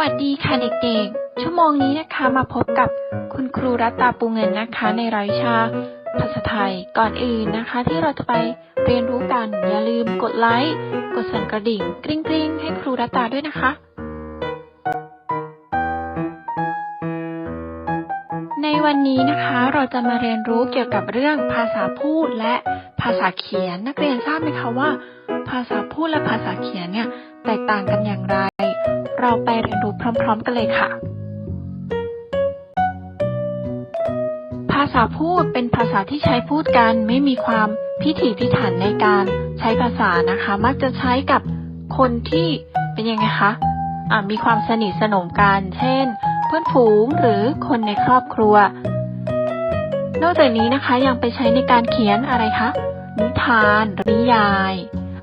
วัสดีค่ะเด็กๆ ชั่วโมงนี้นะคะมาพบกับคุณครูรัตตาปูเงินนะคะ ในรายวิชาภาษาไทย ก่อนอื่นนะคะ ที่เราจะไปเรียนรู้กัน อย่าลืมกดไลค์ กดสั่นกระดิ่ง กริ๊งกริ๊งให้ครูรัตตาด้วยนะคะ ในวันนี้นะคะเราจะมาเรียนรู้เกี่ยวกับเรื่องภาษาพูดและภาษาเขียน นักเรียนทราบไหมคะว่า ภาษาพูดและภาษาเขียนเนี่ยแตกต่างกันอย่างไร เราไปเรียนรู้พร้อม ๆ กันเลยค่ะ ภาษาพูดเป็นภาษาที่ใช้พูดกันไม่มีความพิถีพิถันในการใช้ภาษานะคะ มักจะใช้กับคนที่เป็นยังไงคะมีความสนิทสนมกัน เช่น เพื่อนฝูงหรือคนในครอบครัว นอกจากนี้นะคะยังไปใช้ในการเขียนอะไรคะนิทานนิยาย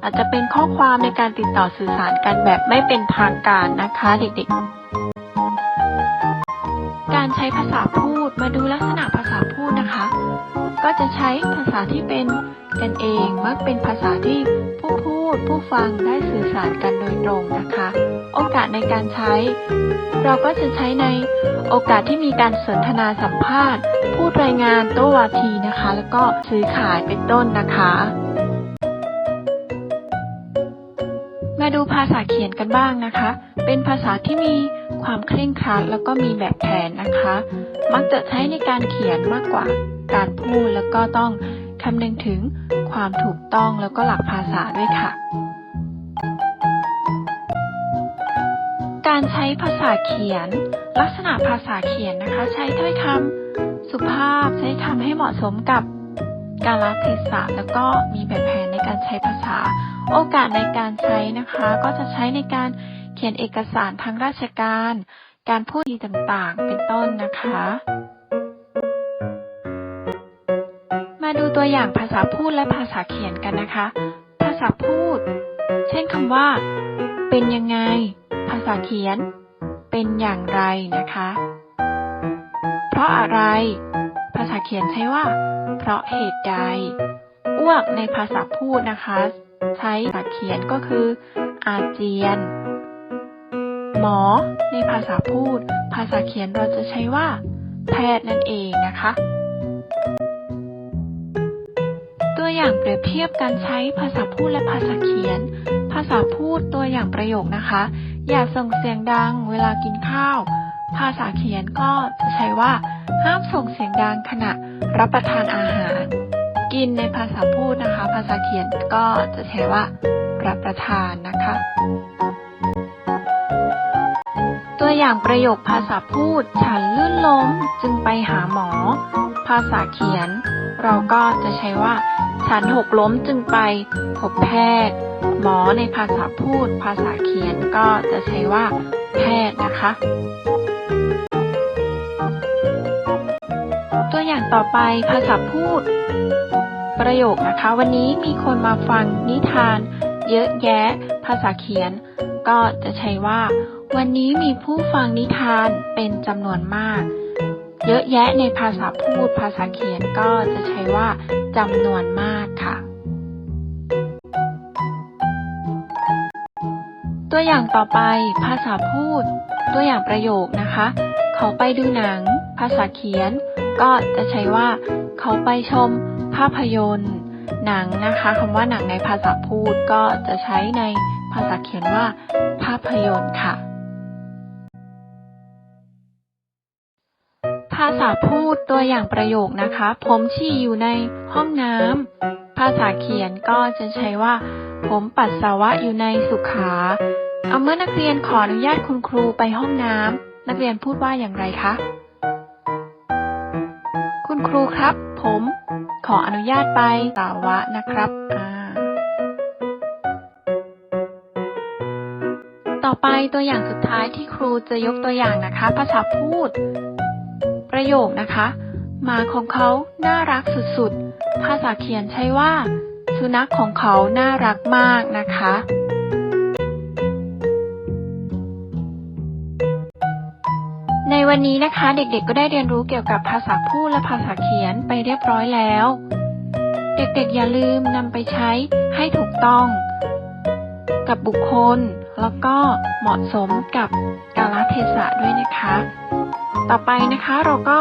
อาจจะเป็นข้อความในการติดต่อสื่อสารกันแบบไม่เป็นทางการนะคะเด็กๆ การใช้ภาษาพูดมาดูลักษณะภาษาพูดนะคะ ก็จะใช้ภาษาที่เป็นกันเองมักเป็นภาษาที่ผู้พูดผู้ฟังได้สื่อสารกันโดยตรงนะคะ โอกาสในการใช้ เราก็จะใช้ในโอกาสที่มีการสนทนาสัมภาษณ์ พูดรายงานโต้วาทีนะคะ แล้วก็ซื้อขายเป็นต้นนะคะ มาดูภาษาเขียนกันบ้างนะคะ เป็นภาษาที่มีความเคร่งครัดแล้วก็มีแบบแผนนะคะ มักจะใช้ในการเขียนมากกว่าการพูดแล้วก็ต้องคำนึงถึงความถูกต้องแล้วก็หลักภาษาด้วยค่ะ การใช้ภาษาเขียน ลักษณะภาษาเขียนนะคะ ใช้ถ้อยคำสุภาพใช้คำให้เหมาะสมกับกาลเทศะแล้วก็มีแบบแผนใน การใช้ภาษา โอกาสในการใช้นะคะ ก็จะใช้ในการเขียนเอกสารทางราชการ การพูดดีต่างๆ เป็นต้นนะคะ มาดูตัวอย่างภาษาพูดและภาษาเขียนกันนะคะ ภาษาพูด เช่นคำว่า เป็นยังไง ภาษาเขียน เป็นอย่างไรนะคะ เพราะอะไร ภาษาเขียนใช้ว่า เพราะเหตุใด วกในภาษาพูดนะคะ ใช้ภาษาเขียนก็คือ อาเจียน หมอ ในภาษาพูด ภาษาเขียนเราจะใช้ว่า แพทย์นั่นเองนะคะ ตัวอย่างเปรียบเทียบการใช้ภาษาพูดและภาษาเขียน ภาษาพูดตัวอย่างประโยคนะคะ อย่าส่งเสียงดังเวลากินข้าว ภาษาเขียนก็จะใช้ว่า ห้ามส่งเสียงดังขณะรับประทานอาหาร กินในภาษาพูดนะคะ ภาษาเขียนก็จะใช้ว่า รับประทานนะคะ ตัวอย่างประโยคภาษาพูด ฉันลื่นล้มจึงไปหาหมอ ภาษาเขียน เราก็จะใช้ว่า ฉันหกล้มจึงไปพบแพทย์ หมอในภาษาพูด ภาษาเขียนก็จะใช้ว่า แพทย์นะคะตัวอย่างต่อไปภาษาพูด ประโยคนะคะ วันนี้มีคนมาฟังนิทาน เยอะแยะ ภาษาเขียน ก็จะใช้ว่า วันนี้มีผู้ฟังนิทานเป็นจำนวนมาก เยอะแยะในภาษาพูด ภาษาเขียนก็จะใช้ว่าจำนวนมากค่ะ ตัวอย่างต่อไป ภาษาพูด ตัวอย่างประโยคนะคะ เขาไปดูหนัง ภาษาเขียน ก็จะใช้ว่า เขาไปชม ภาพยนตร์ หนังนะคะคำว่าหนังในภาษาพูดก็จะใช้ในภาษาเขียนว่า ภาพยนตร์ค่ะ ภาษาพูดตัวอย่างประโยคนะคะ ผมฉี่อยู่ในห้องน้ำภาษาเขียนก็จะใช้ว่า ผมปัสสาวะอยู่ในสุขา เอาเมื่อนักเรียนขออนุญาตคุณครูไปห้องน้ำนักเรียนพูดว่าอย่างไรคะ คุณครูครับ ผม ขออนุญาตไปสาวะนะครับอ่าต่อไปตัวอย่างสุดท้ายที่ครูจะยกตัวอย่างนะคะ ภาษาพูด ประโยคนะคะหมาของเขาน่ารักสุดๆ ภาษาเขียนใช้ว่า สุนัขของเขาน่ารักมากนะคะ ในวันนี้นะคะ เด็กๆก็ได้เรียนรู้เกี่ยวกับภาษาพูดและภาษาเขียนไปเรียบร้อยแล้ว เด็กๆอย่าลืมนำไปใช้ให้ถูกต้อง กับบุคคล แล้วก็เหมาะสมกับกาลเทศะด้วยนะคะ ต่อไปนะคะเราก็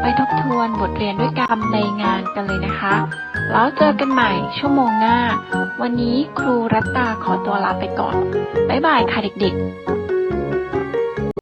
ไปทบทวนบทเรียนด้วยการทำในงานกันเลยนะคะ แล้วเจอกันใหม่ชั่วโมงหน้า วันนี้ครูรัตตาขอตัวลาไปก่อน บ๊ายบายค่ะเด็กๆ